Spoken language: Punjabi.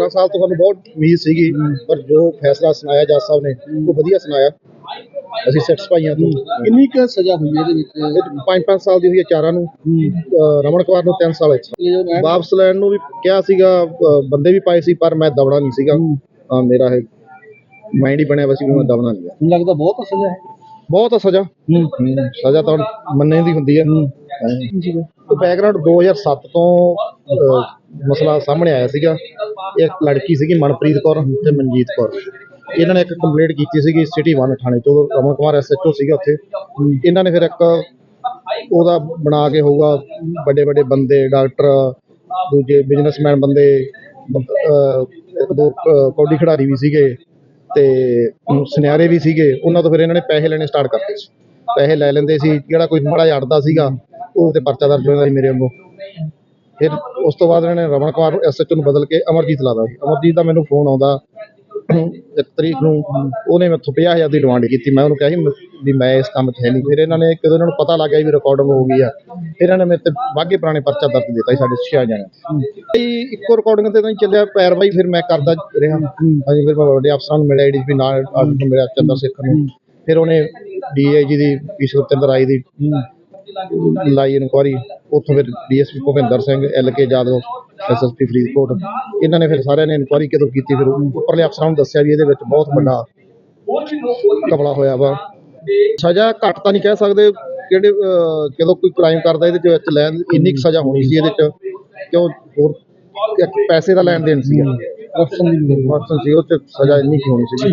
ਸਾਲ ਤੋਂ ਸਾਨੂੰ ਬਹੁਤ ਉਮੀਦ ਸੀਗੀ ਪਰ ਜੋ ਫੈਸਲਾ ਸੁਣਾਇਆ ਜੱਜ ਸਾਹਿਬ ਨੇ ਉਹ ਵਧੀਆ ਸੁਣਾਇਆ। ਅਸੀਂ ਸੈਟੀਸਫਾਈ ਹਾਂ ਤੋਂ। ਕਿੰਨੀ ਕੁ ਸਜ਼ਾ ਹੋਈ ਇਹਦੇ ਵਿੱਚ? 5-5 ਸਾਲ ਦੀ ਹੋਈ ਹੈ ਚਾਰਾਂ ਨੂੰ। ਰਮਨ ਕੁਮਾਰ ਨੂੰ 3 ਸਾਲ ਰਹਿਣ- ਵਾਪਸ ਲੈਣ ਨੂੰ ਵੀ ਕਿਹਾ ਸੀਗਾ ਬੰਦੇ ਵੀ ਪਾਏ ਸੀ ਪਰ ਮੈਂ ਦਬਣਾ ਨਹੀਂ ਸੀਗਾ। ਹਾਂ। ਮੇਰਾ ਇਹ ਮਾਈਂਡ ਹੀ ਬਣਿਆ ਵਾ ਸੀ ਵੀ ਮੈਂ ਦਬਣਾ ਨਹੀਂ ਮੈਨੂੰ ਲੱਗਦਾ ਬਹੁਤ ਸਜ਼ਾ ਹੈ। ਬਹੁਤ ਆ ਸਜ਼ਾ। ਸਜ਼ਾ ਤਾਂ ਮੰਨਣ ਦੀ ਹੁੰਦੀ ਹੈ। ਬੈਕਗ੍ਰਾਉਂਡ 2007 ਤੋਂ ਮਸਲਾ ਸਾਹਮਣੇ ਆਇਆ ਸੀਗਾ। ਇੱਕ ਲੜਕੀ ਸੀਗੀ ਮਨਪ੍ਰੀਤ ਕੌਰ ਤੇ ਮਨਜੀਤ ਕੌਰ। ਇਹਨਾਂ ਨੇ ਇੱਕ ਕੰਪਲੇਂਟ ਕੀਤੀ ਸੀਗੀ ਸਿਟੀ 1 ਥਾਣੇ ਤੋਂ ਉਦੋਂ ਰਮਨ ਕੁਮਾਰ ਐਸਐਚਓ ਸੀਗਾ ਉੱਥੇ। ਇਹਨਾਂ ਨੇ ਫਿਰ ਇੱਕ ਉਹਦਾ ਬਣਾ ਕੇ ਹੋਊਗਾ ਵੱਡੇ ਵੱਡੇ ਬੰਦੇ ਡਾਕਟਰ ਦੂਜੇ ਬਿਜ਼ਨਸਮੈਨ ਬੰਦੇ ਅਹ, ਇੱਕ ਦੋ ਅਹ, ਕੌਡੀ ਖਿਡਾਰੀ ਵੀ ਸੀਗੇ ਤੇ ਸੁਨਿਆਰੇ ਵੀ ਸੀਗੇ। ਉਹਨਾਂ ਤੋਂ ਫਿਰ ਇਹਨਾਂ ਨੇ ਪੈਸੇ ਲੈਣੇ ਸਟਾਰਟ ਕਰਤੇ ਸੀ। ਪੈਸੇ ਲੈ ਲੈਂਦੇ ਸੀ ਜਿਹੜਾ ਕੋਈ ਮਾੜਾ ਜਿਹਾ ਅੜਦਾ ਸੀਗਾ ਉਹ ਤੇ ਪਰਚਾ ਦਰਜ ਹੋ ਜਾਂਦਾ ਸੀ ਮੇਰੇ ਵੱਲੋਂ। ਫਿਰ ਉਸ ਤੋਂ ਬਾਅਦ ਇਹਨਾਂ ਨੇ ਰਮਨ ਕੁਮਾਰ ਐਸਐਚਓ ਨੂੰ ਬਦਲ ਕੇ ਅਮਰਜੀਤ ਲਾਦਾ ਅਮਰਜੀਤ ਦਾ ਮੈਨੂੰ ਫੋਨ ਆਉਂਦਾ ਇੱਕ ਤਰੀਕ ਨੂੰ ਉਹਨੇ ਮੈਥੋਂ 50000 ਦੀ ਡਿਮਾਂਡ ਕੀਤੀ। ਮੈਂ ਉਹਨੂੰ ਕਿਹਾ ਸੀ ਵੀ ਮੈਂ ਇਸ ਕੰਮ 'ਚ ਹੈ ਨਹੀਂ। ਫਿਰ ਇਹਨਾਂ ਨੇ ਜਦੋਂ ਇਹਨਾਂ ਨੂੰ ਪਤਾ ਲੱਗ ਗਿਆ ਵੀ ਰਿਕਾਰਡਿੰਗ ਹੋ ਗਈ ਆ। ਫਿਰ ਇਹਨਾਂ ਨੇ ਮੇਰੇ ਤੇ ਵਾਗੇ ਪੁਰਾਣੇ ਪਰਚਾ ਦਰਜ ਦਿੱਤਾ ਸੀ ਸਾਡੇ ਛੇ ਜਣਿਆਂ ਤੇ। ਇੱਕੋ ਰਿਕਾਰਡਿੰਗ ਤੇ ਤਾਂ ਚੱਲਿਆ। ਪੈਰਵਾਈ ਫਿਰ ਮੈਂ ਕਰਦਾ ਰਿਹਾ। ਹਾਂਜੀ ਫਿਰ ਮੈਂ ਵੱਡੇ ਅਫਸਰਾਂ ਨੂੰ ਮਿਲਿਆ ਡੀਜੀਪੀ ਨਾਲ ਆਫਿਸਰ ਮਿਲਿਆ ਚੰਦਰ ਸਿੱਖ ਨੂੰ। ਫਿਰ ਉਹਨੇ ਡੀਆਈਜੀ ਦੀ ਈਸ਼ਵਰ ਚੰਦਰ ਆਈ ਦੀ ਲਾਈ ਇਨਕੁਆਰੀ। ਉੱਥੋਂ ਫਿਰ DSP Bhupinder Singh L K Jadav SSP Faridkot ਇਹਨਾਂ ਨੇ ਫਿਰ ਸਾਰਿਆਂ ਨੇ ਇਨਕੁਆਰੀ ਕਦੋਂ ਕੀਤੀ ਫਿਰ ਉੱਪਰਲੇ ਅਫਸਰਾਂ ਨੂੰ ਦੱਸਿਆ ਵੀ ਇਹਦੇ ਵਿੱਚ ਬਹੁਤ ਵੱਡਾ ਕਮਲਾ ਹੋਇਆ ਵਾ। ਸਜ਼ਾ ਘੱਟ ਤਾਂ ਨਹੀਂ ਕਹਿ ਸਕਦੇ ਕਿਹੜੇ ਜਦੋਂ ਕੋਈ ਕ੍ਰਾਈਮ ਕਰਦਾ ਇਹਦੇ ਵਿੱਚ ਲੈਣ ਇੰਨੀ ਕੁ ਸਜ਼ਾ ਹੋਣੀ ਸੀ ਇਹਦੇ ਚ ਕਿਉਂ ਹੋਰ ਇੱਕ ਪੈਸੇ ਦਾ ਲੈਣ ਦੇਣ ਸੀ। ਕਰਪਸ਼ਨ ਸੀ ਉਹ ਚ ਸਜ਼ਾ ਇੰਨੀ ਕੁ ਹੋਣੀ ਸੀ।